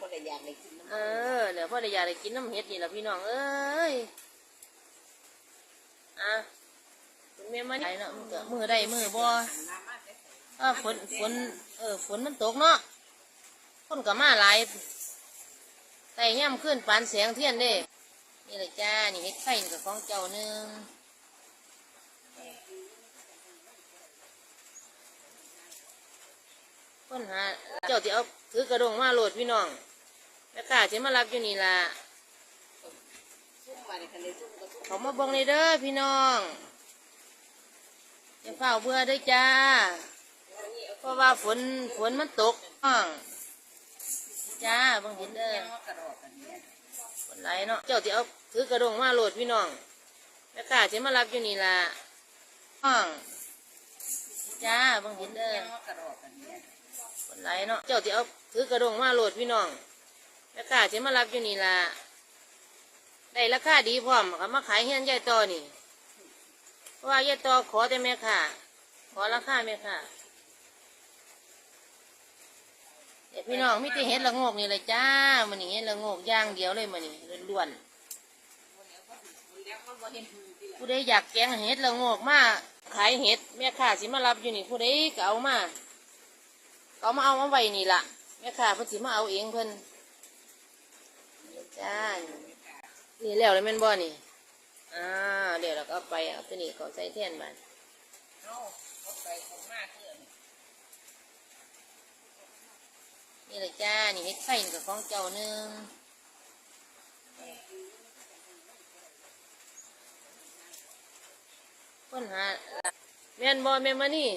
คนละอยากได้กินน้ำเออเดี๋ยวพ่อได้อยากได้กินน้ำเห็ดนี่แหละพี่น้องเอ้ยอะคุณแม่มาไหนเนาะมือก็มือได้มือบ่หันมามาแต่ใส่เออฝนฝนเออฝนมันตกเนาะคนก็มาหลายแต่ย่ำขึ้นปานแสงเทียนเด้นี่เลยจ้านี่เห็ดไข่นี่กับของเจ้าหนึ่งคนหาเจ้าที่เอาถือกระดงมาโหลดพี่น้อง แม่ค้าจะมารับอยู่นี่ล่ะซุ่มมาในทะเลซุ่มก็ซุ่มเขามาเบิ่งเลยเด้อพี่น้องอย่าเฝ้าเบื่อเด้อจ้า เพราะว่าฝนฝนมันตกน้องจ้าเบิ่งเห็นเด้อยังว่ากระโดดกันเนี่ยฝนไหลเนาะเจ้าที่เอาถือกระดงมาโหลดพี่น้องแม่ค้าจะมารับอยู่นี่ล่ะน้องจ้าเบิ่งเห็นเด้อยังว่ากระโดดกันเนี่ยฝนไหลเนาะเจ้าที่เอาถือกระดงมาโหลดพี่น้อง แม่ค้าจะมารับอยู่นี่ล่ะได้ราคาดีพร้อมเขามาขายเฮียนยายต่อนี่เพราะว่ายายต่อขอแต่แม่ค่ะขอราคาแม่ค่ะเดี๋ยวพี่น้องมิติเห็ดละโงกนี่เลยจ้ามันนี่เห็ดละโงกย่างเดียวเลยมันนี่ล้วนๆผู้ใดอยากแกงเห็ดละโงกมาขายเห็ดแม่ค้าสิมารับอยู่นี่ผู้ใดก็เอามาก็เอามาเอามาไว้นี่ล่ะแม่ค้าเพิ่นสิมาเอาเองเพิ่น จ้า นี่แล้วเลยแม่นบ่นี่ อ่า เดี๋ยวเราก็เอาไปเอาตัวนี้ก็ใส่แทนบ้านเอาเขาไปเขามาเพื่อนนี่เลยจ้า นี่เห็ดไข่นี่กับของเจ้าหนึ่งคนหาแม่นบอแม่นมานี่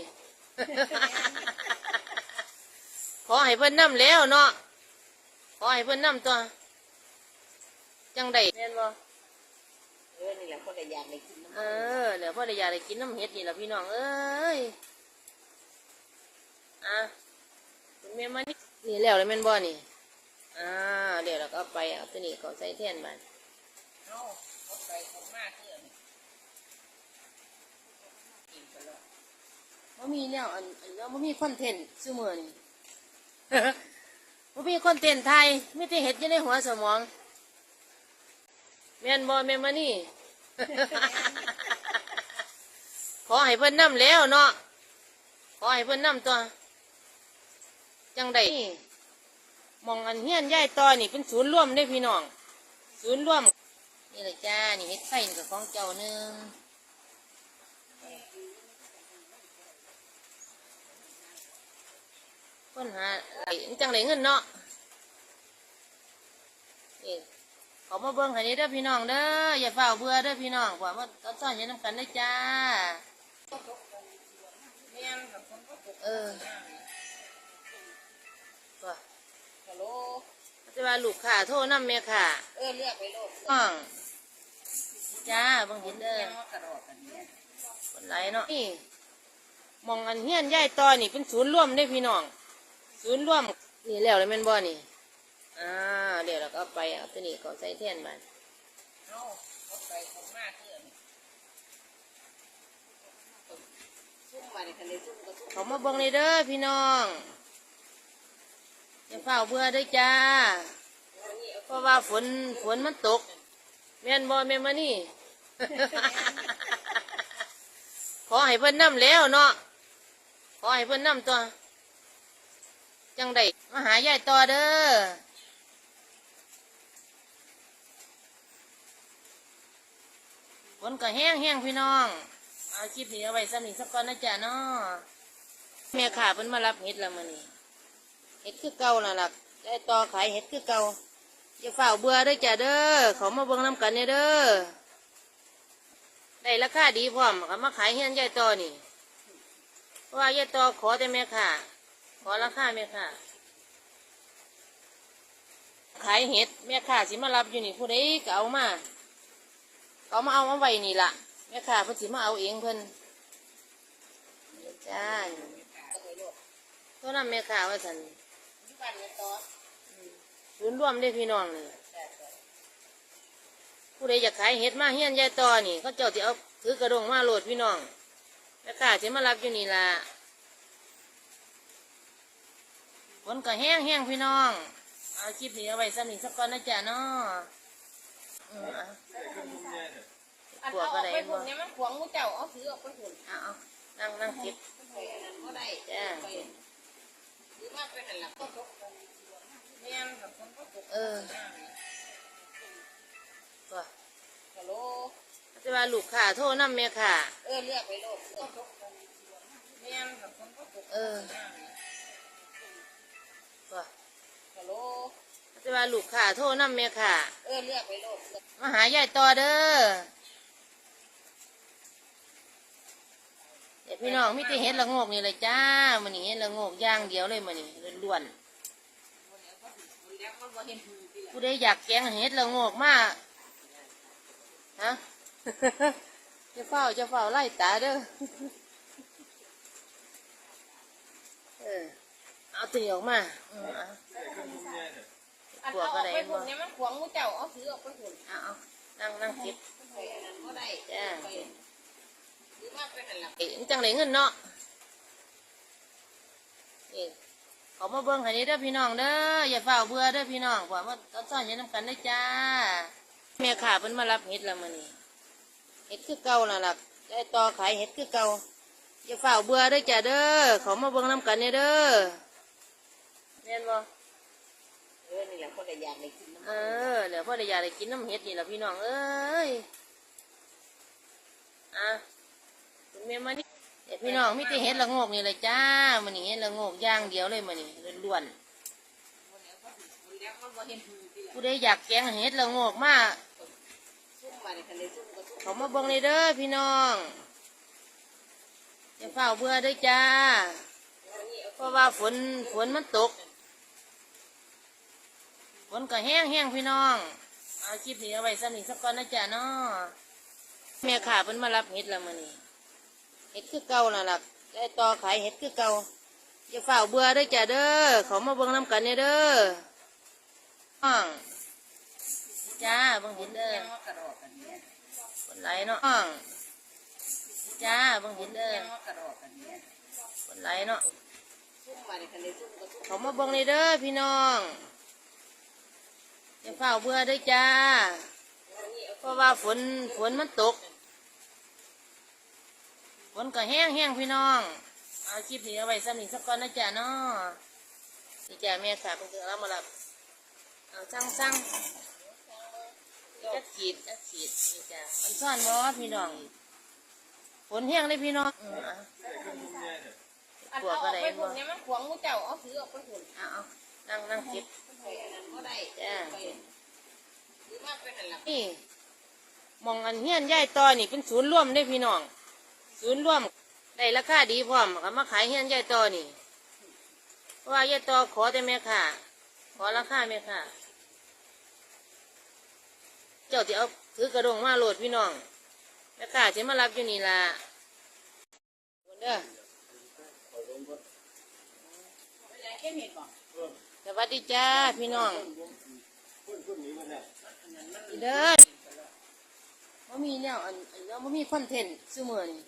ขอให้เพิ่นนำแล้วเนาะ ขอให้เพิ่นนำตัว จังใดแม่นบอเออนี่แหละคนละอยากได้กินน้ำเออเดี๋ยวพ่อได้อยากได้กินน้ำเห็ดนี่แหละพี่น้องเอ้ยอะคุณแม่มานี่นี่แล้วเลยแม่นบ่นี่อ่าเดี๋ยวเราก็เอาไปเอาตัวนี้ก็ใส่แทนบ้านเอาเขาไปเขามาเพื่อนกินไปแล้วบ่มีแล้วอันอันแล้วบ่มีคอนเทนต์ซื่อมือนี่ บ่มีคอนเทนต์ไทยมีแต่เห็ดอยู่ในหัวสมอง แม่นบ่แม่นมานี่ ขอให้เพิ่นนำแล้วเนาะขอให้เพิ่นนำตัว จังใดนี่มองอันเฮียนย่ายต่อนี่เป็นศูนย์ร่วมได้พี่น้อง ศูนย์ร่วม นี่เลยจ้า นี่เฮ็ดไข่กับของเจ้าหนึ่งคนหาจังไรเงินเนาะนี่ เขามาเบิ่งให้นี้เด้อพี่น้องเด้ออย่าเฝ้าเบื่อเด้อพี่น้องกว่ามาตอนซ่อนอยันน้ำกันได้อจ้าแม่นกับคนก็ปลูกเออตัวฮัลโหลจะว่าลูกค้าโทรนำแม่ค่ะเออเลือกไปโลดน้องจ้าเบิ่งเห็นเด้อยังว่ากระโดดกันเนี่ยคนไรเนาะนี่หมองอันเฮียนย่ายต่อนี่เป็นศูนย์ร่วมได้อพี่น้อง ศูนย์ร่วมนี่แล้วเลยแม่นบ่นี่อ่า เดี๋ยวเราก็เอาไปเอาตัวนี้ก็ใส่แทนบ้านเอาเขาไปเขามาเพื่อนซุ่มมาในทะเลซุ่มก็ซุ่มเขามาเบิ่งเลยเด้อพี่น้องอย่าเฝ้าเบื่อเด้อจ้า เพราะว่าฝนฝนมันตก แม่นบ่แม่นมานี่ ขอให้เพิ่นนำแล้วเนาะขอให้เพิ่นนำตัว จังใดมาหายายต่อเด้อ นก็แห้งแห้งพี่น้อง เอาคลิปนี้เอาไว้สนิทสักก่อนนะจ๊ะเนาะแม่ขาเพิ่นมารับเห็ดแล้วมื้อนี้เห็ดคือเก่าน่ะล่ะได้ต่อขายเห็ดคือเก่าอย่าเฝ้าเบื่อเด้อจ้ะเด้อเขามาเบิ่งน้ำกันเนี่ยเด้อได้ราคาดีพร้อมเขามาขายเฮียนยายต่อนี่เพราะว่ายายต่อขอแต่แม่ค่ะ ขอราคาแม่ค่ะ ขายเห็ดแม่ค่ะสิมารับอยู่นี่ผู้ใดก็เอามา เขามาเอามาไว้นี่ละแม่ค้าเพิ่นสิมาเอาเองเพิ่นนี่จ้าก็ไปโลดตัวนั้นแม่ค้าว่าซั่นที่นเนี่ยต่อศูนย์รวมได้พี่น้องนี่แต่แต่ผู้ใดอยากขายเห็ดมาเฮียนยายตอนี่เขาเจ้าสิเอาถือกระดงมาโหลดพี่น้องแม่ค้าสิมารับอยู่นี่ละฝนก็แห้งแห้งพี่น้อง เอาคลิปนี้เอาไว้สนิทสักก่อนนะจ๊ะเนาะ อันปวเอากอก็อกได้ไปหุ่นเนี่ยมันขวางมูเจ้าเอาถือออกไปหุ่นเอาเอานั่งนั่งเก็บไปอันนั้นก็ได้จ้ะไปหรือมาไปหันหลังก็ตกแม่นกับคนก็ตกเออตัวฮัลโหลจะว่าลูกค้าโทรนำแม่ค่ะ เออเลือกไปโลกก็ตกแม่นกับคนก็ตกเออตัวฮัลโหลจะว่าลูกค้าโทรนำแม่ค่ะ เออเลือกไปโลกมาหายายต่อเด้อเดี๋ยว พี่น้องมิติเห็ดละโงกนี่เลยจ้ามันนี่เห็ดละโงกอย่างเดียวเลยมันนี่ล้วนแล้วมันบ่เห็นหูที่ๆผู้ใดอยากแกงเห็ดละโงกมาฮะจะเฝ้าจะเฝ้าไล่ตาเด้อเออเอาตีออกมาอืมเอาอันปวเอากอก็อกได้ไปบ่หุ่นเนี่ยมันขวางมูเจ้าเอาถือออกไปหุ่นเอาเอานั่งนั่งเก็บ ไปอันนั้นก็ได้ จ้ะ ไป หรือมากไปหันหลังเอ้ยจังเลยเงินเนาะนี่เขามาเบิ่งให้นี้เด้อพี่น้องเด้ออย่าเฝ้าเบื่อเด้อพี่น้องกว่ามาตอนซ่อนยันน้ำกันได้จ้าแม่ข่าเพิ่นมารับเห็ดแล้วมื้อนี้เห็ดคือเก่าน่ะล่ะได้ต่อขายเห็ดคือเก่าอย่าเฝ้าเบื่อเด้อจ้าเด้อเขามาเบิ่งน้ำกันเนี่ยเด้อแม่นบ่เออนี่แหละคนละอยาได้กินน้ำเออเดี๋ยวพ่อได้ยาได้กินน้ำเห็ดนี่แหละพี่น้องเอ้ยอะ คุณแม่มานี่เดี๋ยวพี่น้องมิติเห็ดละโงกนี่เลยจ้ามันนี่เห็ดละโงกย่างเดียวเลยมันนี่ล้วนๆผู้ใดอยากแกงเห็ดละโงกมากเขามาบิ่งเลยเด้อพี่น้องอย่าเฝ้าเบื่อด้อจ้า เพราะว่าฝนฝนมันตก ฝนก็แห้งแห้งพี่น้อง เอาคลิปนี้เอาไว้สนิทสักก่อนนะจ๊ะเนาะแม่ขาเพิ่นมารับเห็ดแล้วมื้อนี้ เห็ดคือเก่าน่ะล่ะได้ต่อขายเห็ดคือเก่าอย่าเฝ้าเบื่อเด้จ้ะเด้อเขามาเบิ่งน้ำกันเนี่ยเด้อน้องจ้าเบิ่งเห็นเด้อยังว่ากระดอกกันเนี่ยคนไหลเนาะน้องจ้าเบิ่งเห็นเด้อยังว่ากระดอกกันเนี่ยคนไหลเนาะเขามาเบิ่งเลยเด้อพี่น้องอย่าเฝ้าเบื่อเด้จ้าเพราะว่าฝนฝนมันตก ฝนก็แห้งแห้งพี่น้อง เอาคลิปนี้เอาไว้สำนิทสักก่อนนะจ๊ะเนาะนี่จ้ะแม่ค่ะเพิ่งเอามารับเอาสั่งสั่งจักขีดจักขีดนี่จ้ะมันซ่อนบ่พี่น้องฝนแห้งเลยพี่น้องอืมเอาอันปวเอากอก็อกได้ไปบ่หุ่นเนี่ยมันขวางมูเจ้าเอาถือออกไปหุ่นเอาเอานั่งนั่งเก็บไปอันนั้นก็ได้จ้ะไปหรือมากไปหันหลังนี่มองอันเฮียนย่ายต่อนี่เป็นศูนย์ร่วมได้อพี่น้อง ศูนย์ร่วมได้ราคาดีพร้อมก็มาขายเฮียนยายต่อนี่เพราะว่ายายต่อขอแต่แม่ค่ะ ขอราคาแม่ค่ะ เจ้าที่เอาถือกระดงมาโหลดพี่น้องแม่ค่ะจะมารับอยู่นี่ละคนเด้อสวัสดีจ้าพี่น้องเด้อว่ามีแล้วอันอันแล้วว่ามีคอนเทนต์ซื่อมือนี่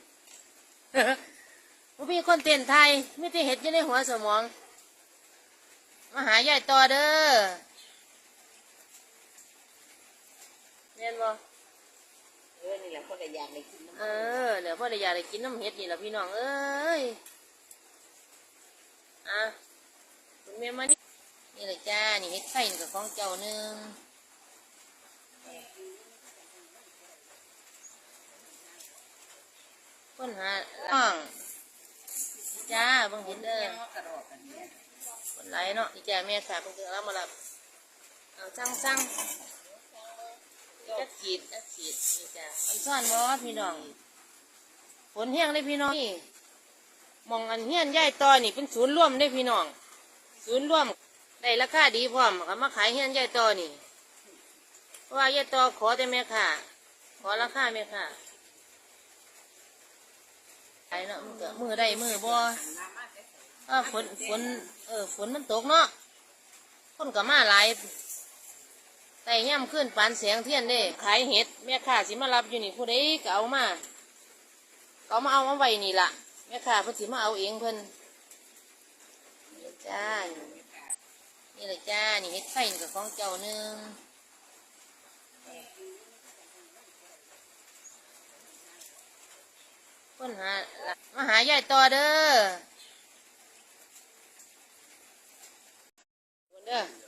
ว่ามีคอนเทนต์ไทยไม่ได้เห็ดอยู่ในหัวสมอง มาหายายต่อเด้อเรียนบ่เออนี่แหละคนละอยากได้กินน้ำเออเดี๋ยวพ่อได้อยากได้กินน้ำเห็ดนี่ละพี่น้องเอ้ยอะคุณแม่มานี่นี่เลยจ้านี่เห็ดไข่นี่กับของเจ้าหนึ่ง คนหาล่องจ้าบังเห็นเด้อยังว่เนี่ยคนไรเนาะนี่จ้าแม่ค่ะเพิ่งจะรับมารับเอาสั่งสั่งจักขีดจักขีดนี่จ้าอันซ่อนบ่พี่น้องฝนแห้งเลยพี่น้องนี่มองอันเฮี้ยนย่ายต่อนี่เป็นศูนย์ร่วมได้พี่น้อง ศูนย์ร่วมได้ราคาดีพร้อมก็มาขายเฮี้ยนย่ายต่อนี่เพราะว่าย่ายต่อขอแต่แม่ค่ะ ขอราคาแม่ค่ะ ไอเนาะมันก็มือได้มือบ่เออฝนฝนเออฝนมันตกเนาะคนก็มาหลายแต่ย่ำขึ้นปานแสงเทียนเด้ขายเห็ดแม่ค้าสิมารับอยู่นี่ผู้ใดก็เอามาก็เอามาเอามาไว้นี่ล่ะแม่ค้าเพิ่นสิมาเอาเองเพิ่นนี่จ้านี่เลยจ้านี่เฮ็ดไข่นี่กับของเจ้าหนึ่ง คนหามาหายายต่อเด้อเด้อ